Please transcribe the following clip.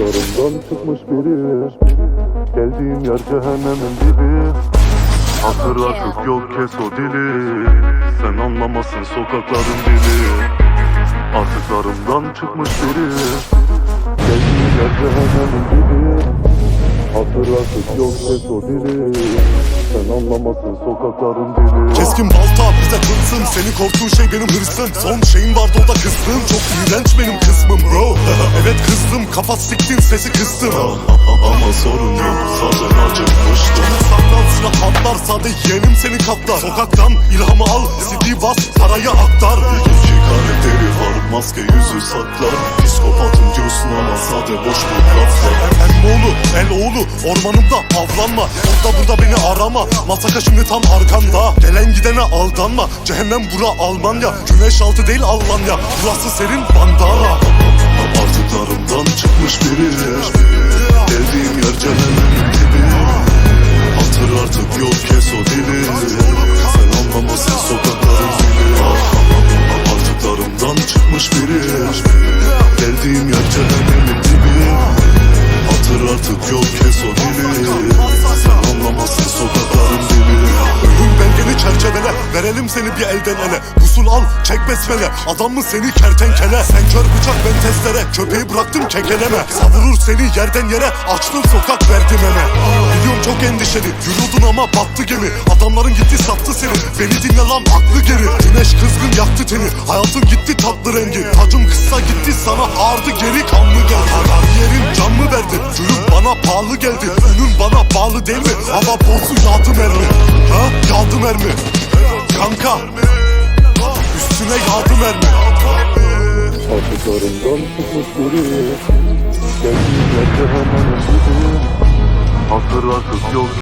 Artıklarımdan çıkmış biri. Geldiğim yer cehennemin dibi. Hatır artık yok kes o dili. Sen anlamasın sokakların dili. Artıklarımdan çıkmış biri. Geldiğim yer cehennemin dibi Hatır artık yok kes o dili. Sen anlamasın sokakların dili. Keskin balta bize hırsın Seni korktuğun şey benim hırsım. Son şeyin vardı o da kızdığım Çok iğrenç benim kısmım bro. Evet kızdım kafa siktin sesi kıstım. Ama sorun yok. Sadece acıkmıştım Saklan silah patlar sade yeğenim seni kaplar. Sokaktan ilhamı al CD bas parayı aktar. İki karakteri var maske yüzü saklar. Psikopatım diyorsun ama sade boş bir laflar Emmoğlu, el oğlu, ormanımda avlanma. Orada burada beni arama, masaka şimdi tam arkanda. Gelen gidene aldanma, cehennem bura Almanya. Güneş altı değil Almanya, burası serin bandana. Artıklarımdan çıkmış biri. Geldiğim yer cehennemin dibi. Hatır artık yok kes o dili. Sen anlamasın sokakların dili. Artıklarımdan çıkmış biri. Geldiğim yer cehennemin verelim seni bir elden ele. Usul al, çek besmele, adam mı seni kertenkele? Sen kör bıçak ben testere, köpeği bıraktım kekeleme Savurur seni yerden yere, açtın sokak verdim eme Biliyorum çok endişeli, yürüdün ama battı gemi. Adamların gitti sattı seni, beni dinle lan aklı geri. Güneş kızgın yaktı teni, hayatın gitti tatlı rengi. Tacım kısa gitti sana ağırdı geri kanlı geldi. Kariyerin can mı verdi, gülüm bana pahalı geldi Bağlı değil mi, hava bozu yağdı mermi. Ha? Yağdı mermi. Kanka. Üstüne yağdı mermi. Artıklarımdan çıkmış biri yer cehennemin dibi Hatır artık yok